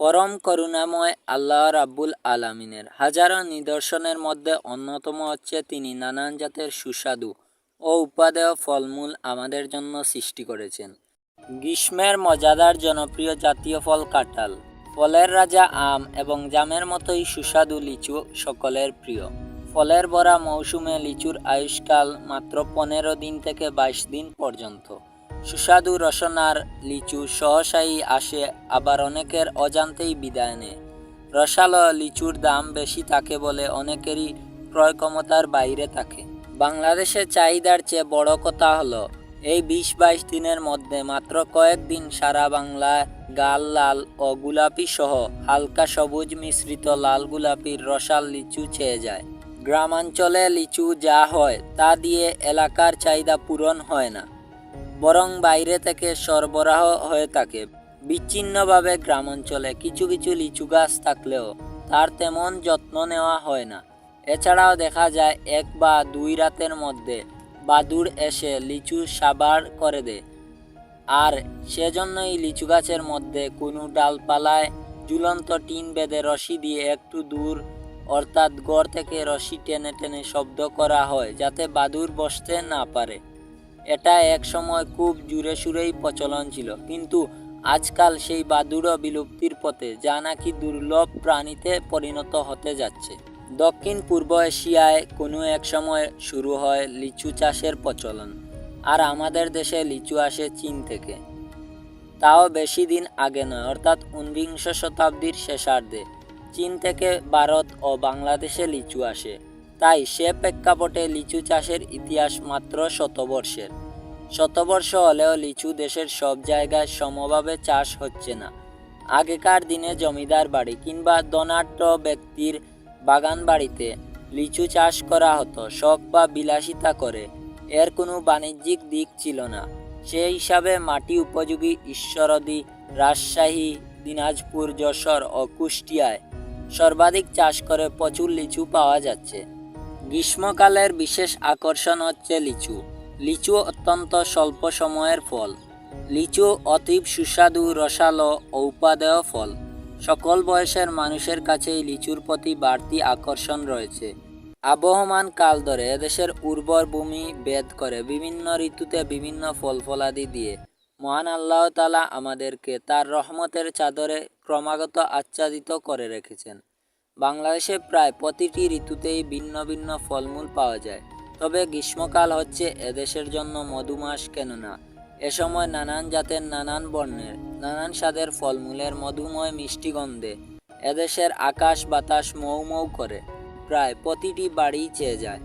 পরম করুণাময় আল্লাহ রাব্বুল আলামিনের। হাজারো নিদর্শনের মধ্যে অন্যতম হচ্ছে তিনি নানান জাতের সুস্বাদু ও উপাদেয় ফলমূল আমাদের জন্য সৃষ্টি করেছেন। গ্রীষ্মের মজাদার জনপ্রিয় জাতীয় ফল কাঁঠাল। ফলের রাজা আম এবং জামের মতোই সুস্বাদু লিচু সকলের প্রিয়। ফলের ভরা মৌসুমে লিচুর আয়ুষ্কাল মাত্র পনেরো দিন থেকে বাইশ দিন পর্যন্ত। সুস্বাদু রসনার লিচু সহসাই আসে, আবার অনেকের অজান্তেই বিদায় নেয়। রসালো লিচুর দাম বেশি থাকে বলে অনেকেরই ক্রয় ক্ষমতার বাইরে থাকে। বাংলাদেশের চাহিদার চেয়ে বড় কথা হলো, এই বিশ বাইশ দিনের মধ্যে মাত্র কয়েকদিন সারা বাংলায় গাল, লাল ও গোলাপি সহ হালকা সবুজ মিশ্রিত লাল গোলাপির রসাল লিচু চেয়ে যায়। গ্রামাঞ্চলে লিচু যা হয় তা দিয়ে এলাকার চাহিদা পূরণ হয় না। বরং বাইরে থেকে সরবরাহ হয়ে থাকে। বিচ্ছিন্নভাবে গ্রামাঞ্চলে কিছু কিছু লিচু গাছ থাকলেও তার তেমন যত্ন নেওয়া হয় না। এছাড়াও দেখা যায়, এক বা দুই রাতের মধ্যে বাদুড় এসে লিচু সাবার করে দেয়। আর সেজন্যই লিচু গাছের মধ্যে কোনো ডালপালায় ঝুলন্ত টিন বেঁধে রশি দিয়ে একটু দূর, অর্থাৎ গড় থেকে রশি টেনে টেনে শব্দ করা হয়, যাতে বাদুর বসতে না পারে। এটা এক সময় খুব জুড়ে সুরেই প্রচলন ছিল। কিন্তু আজকাল সেই বাদুড়ও বিলুপ্তির পথে যা নাকি দুর্লভ প্রাণীতে পরিণত হতে যাচ্ছে। দক্ষিণ পূর্ব এশিয়ায় কোনো এক সময় শুরু হয় লিচু চাষের প্রচলন, আর আমাদের দেশে লিচু আসে চীন থেকে। তাও বেশি দিন আগে নয়, অর্থাৎ ঊনবিংশ শতাব্দীর শেষার্ধে চীন থেকে ভারত ও বাংলাদেশে লিচু আসে। তাই সে প্রেক্ষাপটে লিচু চাষের ইতিহাস মাত্র শতবর্ষের। শতবর্ষ হলেও লিচু দেশের সব জায়গায় সমভাবে চাষ হচ্ছে না। আগেকার দিনে জমিদার বাড়ি কিংবা ধনাঢ্য ব্যক্তির বাগান বাড়িতে লিচু চাষ করা হতো, শখ বা বিলাসিতা করে। এর কোনো বাণিজ্যিক দিক ছিল না। সেই হিসাবে মাটি উপযোগী ঈশ্বরদী, রাজশাহী, দিনাজপুর, যশোর ও কুষ্টিয়ায় সর্বাধিক চাষ করে প্রচুর লিচু পাওয়া যাচ্ছে। গ্রীষ্মকালের বিশেষ আকর্ষণ হচ্ছে লিচু। লিচু অত্যন্ত স্বল্প সময়ের ফল। লিচু অতীব সুস্বাদু, রসালো ও উপাদেয় ফল। সকল বয়সের মানুষের কাছেই লিচুর প্রতি বাড়তি আকর্ষণ রয়েছে। আবহমান কাল ধরে এদেশের উর্বর ভূমি বেদ করে বিভিন্ন ঋতুতে বিভিন্ন ফল ফলাদি দিয়ে। মহান আল্লাহ তালা আমাদেরকে তার রহমতের চাদরে ক্রমাগত আচ্ছাদিত করে রেখেছেন। বাংলাদেশে প্রায় প্রতিটি ঋতুতেই ভিন্ন ভিন্ন ফলমূল পাওয়া যায়। তবে গ্রীষ্মকাল হচ্ছে এদেশের জন্য মধুমাস কেননা, এ সময় নানান জাতের নানান বর্ণের, নানান স্বাদের ফলমূলের মধুময় মিষ্টি গন্ধে। এদেশের আকাশ বাতাস মৌ মৌ করে প্রায় প্রতিটি বাড়ি চেয়ে যায়।